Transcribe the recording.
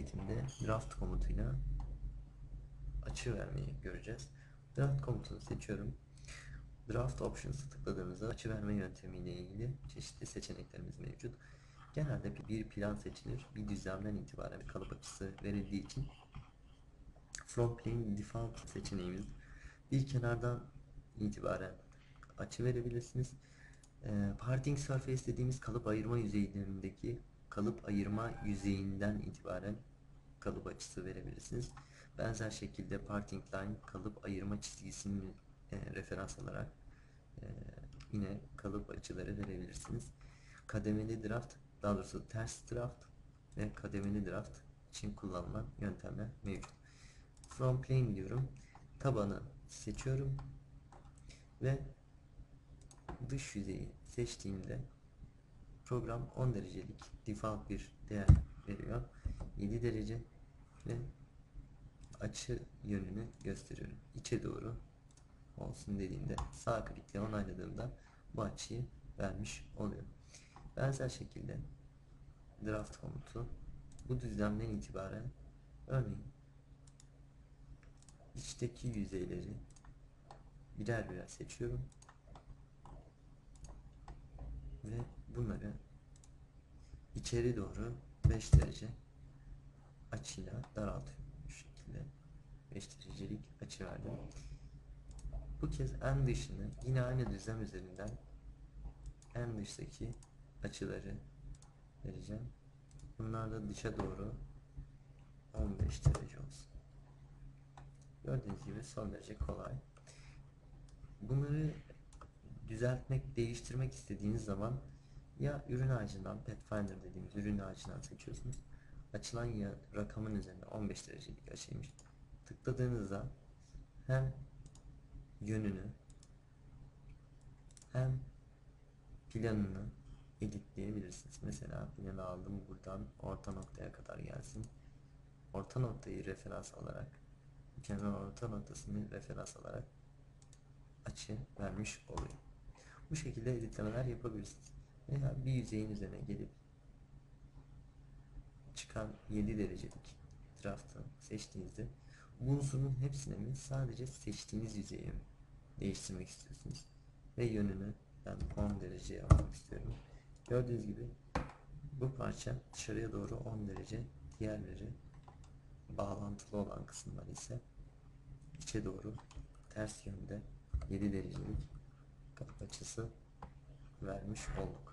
eğitimde draft komutuyla açı vermeyi göreceğiz. Draft komutunu seçiyorum. Draft Options'ı tıkladığımızda açı verme yöntemiyle ilgili çeşitli seçeneklerimiz mevcut. Genelde bir plan seçilir. Bir düzlemden itibaren bir kalıp açısı verildiği için From Plane Default seçeneğimiz bir kenardan itibaren açı verebilirsiniz. Ee, parting surface dediğimiz kalıp ayırma yüzeylerindeki kalıp ayırma yüzeyinden itibaren kalıp açısı verebilirsiniz. Benzer şekilde parting line kalıp ayırma çizgisini e, referans alarak e, yine kalıp açıları verebilirsiniz. Kademeli draft, daha doğrusu ters draft ve kademeli draft için kullanılan yöntemler mevcut. From plane diyorum. Tabanı seçiyorum ve dış yüzeyi seçtiğimde program 10 derecelik default bir değer veriyor. 7 derece ve açı yönünü gösteriyorum. İçe doğru olsun dediğimde sağ klikle onayladığımda bu açıyı vermiş oluyor. Benzer şekilde draft komutu bu düzlemden itibaren örneğin içteki yüzeyleri birer birer seçiyorum ve bunları içeri doğru 5 derece açıyla daraltıyorum. Bu şekilde 5 derecelik açı verdim. Bu kez en dışını yine aynı düzlem üzerinden en dıştaki açıları vereceğim. Bunlar da dışa doğru 15 derece olsun. Gördüğünüz gibi son derece kolay. Bunları düzeltmek, değiştirmek istediğiniz zaman ya ürün ağacından Pathfinder dediğimiz ürün ağacından seçiyorsunuz. Açılan ya rakamın üzerine 15 derecelik açıymış. Tıkladığınızda hem yönünü hem planını editleyebilirsiniz. Mesela planı aldım buradan orta noktaya kadar gelsin. Orta noktayı referans alarak kenar orta noktasını referans alarak açı vermiş oluyor. Bu şekilde editlemeler yapabilirsiniz. Veya bir yüzeyin üzerine gelip çıkan 7 derecelik draftı seçtiğinizde bu unsurun hepsini mi sadece seçtiğiniz yüzeyi mi değiştirmek istiyorsunuz ve yönünü ben 10 dereceye almak istiyorum. Gördüğünüz gibi bu parça dışarıya doğru 10 derece diğerleri bağlantılı olan kısımlar ise içe doğru ters yönde 7 derecelik açısı vermiş olduk.